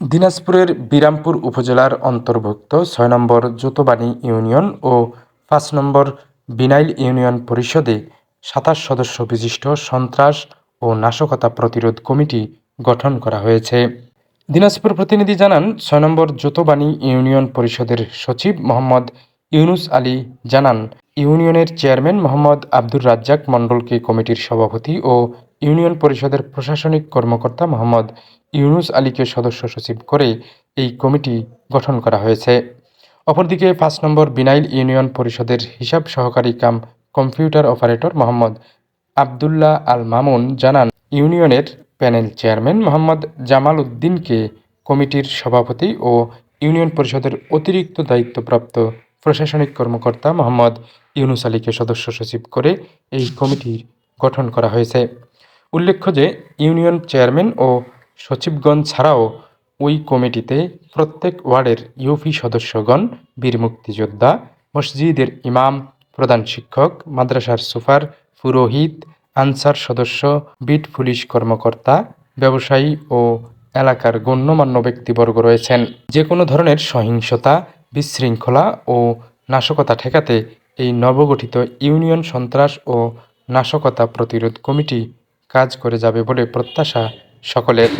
দিনাজপুরের বিরামপুর উপজেলার অন্তর্ভুক্ত ছয় নম্বর জুতবানী ইউনিয়ন ও পাঁচ নম্বর বিনাইল ইউনিয়ন পরিষদে সাতাশ সদস্য বিশিষ্ট সন্ত্রাস ও নাশকতা প্রতিরোধ কমিটি গঠন করা হয়েছে। দিনাজপুর প্রতিনিধি জানান, ছয় নম্বর জুতবানী ইউনিয়ন পরিষদের সচিব মোহাম্মদ ইউনুস আলী জানান, ইউনিয়নের চেয়ারম্যান মোহাম্মদ আব্দুর রাজ্জাক মণ্ডলকে কমিটির সভাপতি ও ইউনিয়ন পরিষদের প্রশাসনিক কর্মকর্তা মোহাম্মদ ইউনুস আলীকে সদস্য সচিব করে এই কমিটি গঠন করা হয়েছে। অপরদিকে পাঁচ নম্বর বিনাইল ইউনিয়ন পরিষদের হিসাব সহকারী cum computer operator Mohammad Abdullah Al Mamun জানান, ইউনিয়নের প্যানেল চেয়ারম্যান মোহাম্মদ জামাল উদ্দিনকে কমিটির সভাপতি ও ইউনিয়ন পরিষদের অতিরিক্ত দায়িত্বপ্রাপ্ত প্রশাসনিক কর্মকর্তা মোহাম্মদ ইউনুস আলীকে সদস্য সচিব করে এই কমিটি গঠন করা হয়েছে। উল্লেখ্য যে, ইউনিয়ন চেয়ারম্যান ও সচিবগণ ছাড়াও ওই কমিটিতে প্রত্যেক ওয়ার্ডের ইউপি সদস্যগণ, বীর মুক্তিযোদ্ধা, মসজিদের ইমাম, প্রধান শিক্ষক, মাদ্রাসার সুফার পুরোহিত, আনসার সদস্য, বিট পুলিশ কর্মকর্তা, ব্যবসায়ী ও এলাকার গণ্যমান্য ব্যক্তিবর্গ রয়েছেন। যে কোনো ধরনের সহিংসতা, বিশৃঙ্খলা ও নাশকতা ঠেকাতে এই নবগঠিত ইউনিয়ন সন্ত্রাস ও নাশকতা প্রতিরোধ কমিটি কাজ করে যাবে বলে প্রত্যাশা সকলের।